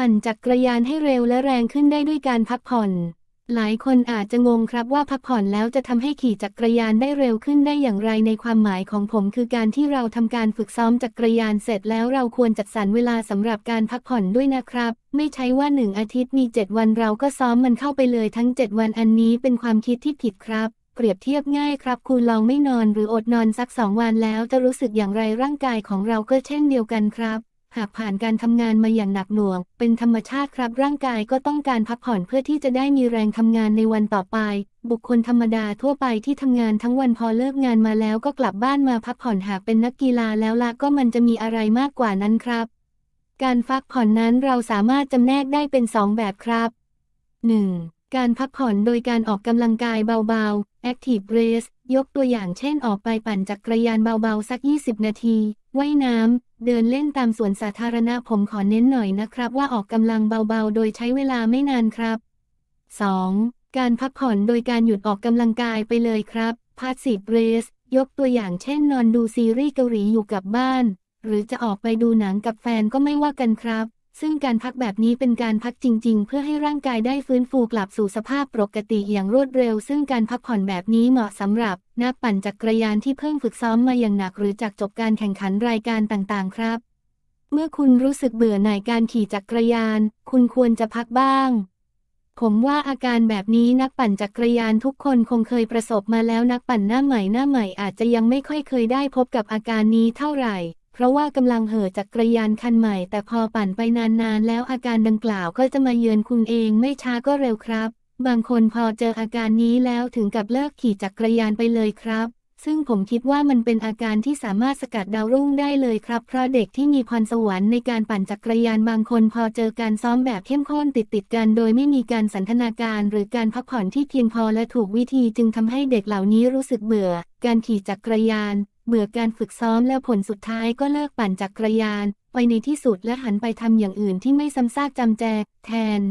ปั่นจักรยานให้เร็วและแรงขึ้นได้ด้วยการพักผ่อน หลายคนอาจจะงงครับว่าพักผ่อนแล้วจะทำให้ขี่จักรยานได้เร็วขึ้นได้อย่างไรในความหมายของผม คือการที่เราทำการฝึกซ้อมจักรยานเสร็จแล้วเราควรจัดสรรเวลาสำหรับการพักผ่อนด้วยนะครับ ไม่ใช่ว่าหนึ่งอาทิตย์มี 7 วันเราก็ซ้อมมันเข้าไปเลยทั้ง 7 วันอันนี้เป็นความคิดที่ผิดครับเปรียบเทียบง่ายครับคุณลองไม่นอนหรืออดนอนสักสองวันแล้วจะรู้สึกอย่างไรร่างกายของเราก็เช่นเดียวกันครับ หากผ่านการทำงานมาอย่างหนักหน่วง เป็นธรรมชาติครับร่างกายก็ต้องการพักผ่อนเพื่อที่จะได้มีแรงทำงานในวันต่อไป บุคคลธรรมดาทั่วไปที่ทำงานทั้งวันพอเลิกงานมาแล้วก็กลับบ้านมาพักผ่อนหากเป็นนักกีฬาแล้วละก็มันจะมีอะไรมากกว่านั้นครับ การพักผ่อนนั้นเราสามารถจำแนกได้เป็นสองแบบครับ 1. การพักผ่อนโดยการออกกำลังกายเบาๆ Active Race ยกตัวอย่างเช่นออกไปปั่นจักรยานเบาๆ สัก 20 นาทีว่ายน้ำ เดินเล่นตามสวนสาธารณะผมขอเน้นหน่อยนะครับ ว่าออกกำลังเบาๆ โดยใช้เวลาไม่นานครับ 2. การพักผ่อนโดยการหยุดออกกำลังกายไปเลยครับ Passive Race ยกตัวอย่างเช่นนอนดูซีรีส์เกาหลีอยู่กับบ้าน หรือจะออกไปดูหนังกับแฟนก็ไม่ว่ากันครับ ซึ่งการพักแบบนี้เป็นการพักจริง ๆ เพื่อให้ร่างกายได้ฟื้นฟูกลับสู่สภาพปกติอย่างรวดเร็ว ซึ่งการพักผ่อนแบบนี้เหมาะสำหรับนักปั่นจักรยานที่เพิ่งฝึกซ้อมมาอย่างหนักหรือจากจบการแข่งขันรายการต่างๆ ครับ เมื่อคุณรู้สึกเบื่อหน่ายการขี่จักรยาน คุณควรจะพักบ้าง ผมว่าอาการแบบนี้นักปั่นจักรยานทุกคนคงเคยประสบมาแล้วนักปั่นหน้าใหม่หน้าใหม่อาจจะยังไม่ค่อยเคยได้พบกับอาการนี้เท่าไหร่ เพราะว่ากำลังเห่อจักรยานคันใหม่ แต่พอปั่นไปนานๆ แล้วอาการดังกล่าวก็จะมาเยือนคุณเองไม่ช้าก็เร็วครับ บางคนพอเจออาการนี้แล้วถึงกับเลิกขี่จักรยานไปเลยครับ ซึ่งผมคิดว่ามันเป็นอาการที่สามารถสกัดดาวรุ่งได้เลยครับ เพราะเด็กที่มีพรสวรรค์ในการปั่นจักรยานบางคนพอเจอการซ้อมแบบเข้มข้นติดติดๆกันโดยไม่มีการสันทนาการ หรือการพักผ่อนที่เพียงพอและถูกวิธีจึงทำให้เด็กเหล่านี้รู้สึกเบื่อ การขี่จักรยาน เบื่อการฝึกซ้อมแล้วผลสุดท้ายก็เลิกปั่นจักรยาน ไปในที่สุดและหันไปทำอย่างอื่นที่ไม่ซ้ำซากจำแจ แทน